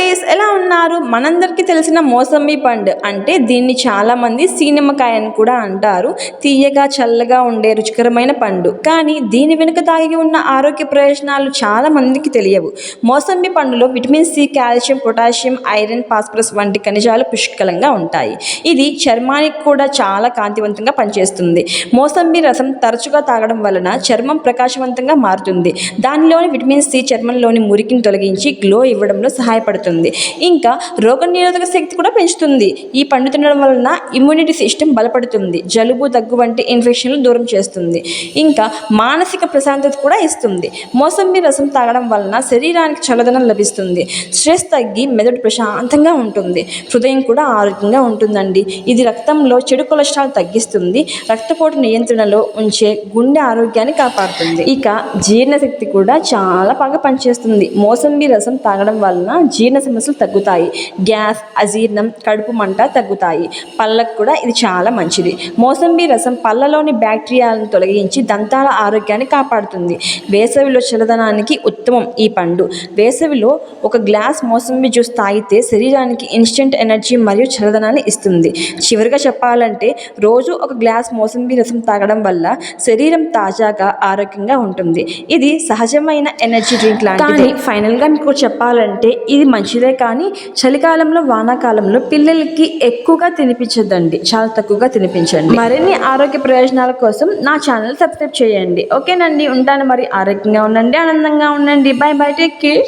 Days ఎలా ఉన్నారు? మనందరికీ తెలిసిన మోసంబి పండు అంటే దీన్ని చాలామంది సీనిమ్మకాయ అని కూడా అంటారు. తీయగా చల్లగా ఉండే రుచికరమైన పండు. కానీ దీని వెనుక దాగి ఉన్న ఆరోగ్య ప్రయోజనాలు చాలా మందికి తెలియవు. మోసంబి పండులో vitamin C calcium potassium iron phosphorus వంటి ఖనిజాలు పుష్కలంగా ఉంటాయి. ఇది చర్మానికి కూడా చాలా కాంతివంతంగా పనిచేస్తుంది. మోసంబి రసం తరచుగా తాగడం వలన చర్మం ప్రకాశవంతంగా మారుతుంది. దానిలోని విటమిన్ సి చర్మంలోని మురికిని తొలగించి గ్లో ఇవ్వడంలో సహాయపడుతుంది. ఇంకా రోగనిరోధక శక్తి కూడా పెంచుతుంది. ఈ పండు తినడం వలన ఇమ్యూనిటీ సిస్టమ్ బలపడుతుంది. జలుబు దగ్గు వంటి ఇన్ఫెక్షన్లు దూరం చేస్తుంది. ఇంకా మానసిక ప్రశాంతత కూడా ఇస్తుంది. మోసంబి రసం తాగడం వలన శరీరానికి చల్లదనం లభిస్తుంది. స్ట్రెస్ తగ్గి మెదడు ప్రశాంతంగా ఉంటుంది. హృదయం కూడా ఆరోగ్యంగా ఉంటుందండి. ఇది రక్తంలో చెడు కొలెస్ట్రాల్ తగ్గిస్తుంది. రక్తపోటు నియంత్రణలో ఉంచే గుండె ఆరోగ్యాన్ని కాపాడుతుంది. ఇక జీర్ణశక్తి కూడా చాలా బాగా పనిచేస్తుంది. మోసంబి రసం తాగడం వలన జీర్ణ సమస్యలు తగ్గుతాయి. గ్యాస్ అజీర్ణం కడుపు మంట తగ్గుతాయి. పళ్ళకు కూడా ఇది చాలా మంచిది. మోసంబి రసం పళ్ళలోని బ్యాక్టీరియాలను తొలగించి దంతాల ఆరోగ్యాన్ని కాపాడుతుంది. వేసవిలో చల్లదనానికి ఉత్తమం ఈ పండు. వేసవిలో ఒక గ్లాస్ మోసంబి జ్యూస్ తాగితే శరీరానికి ఇన్స్టెంట్ ఎనర్జీ మరియు చల్లదనాన్ని ఇస్తుంది. చివరిగా చెప్పాలంటే రోజు ఒక గ్లాస్ మోసంబి రసం తాగడం వల్ల శరీరం తాజాగా ఆరోగ్యంగా ఉంటుంది. ఇది సహజమైన ఎనర్జీ డ్రింక్ లాంటిది. ఫైనల్గా మీకు చెప్పాలంటే ఇది మంచిదే కానీ చలికాలంలో వానాకాలంలో పిల్లలకి ఎక్కువగా తినిపించదండి చాలా తక్కువగా తినిపించండి. మరిన్ని ఆరోగ్య ప్రయోజనాల కోసం నా ఛానల్ సబ్స్క్రైబ్ చేయండి. ఓకేనండి. ఉంటాను మరి. ఆరోగ్యంగా ఉండండి ఆనందంగా ఉండండి. Bye bye. Take care.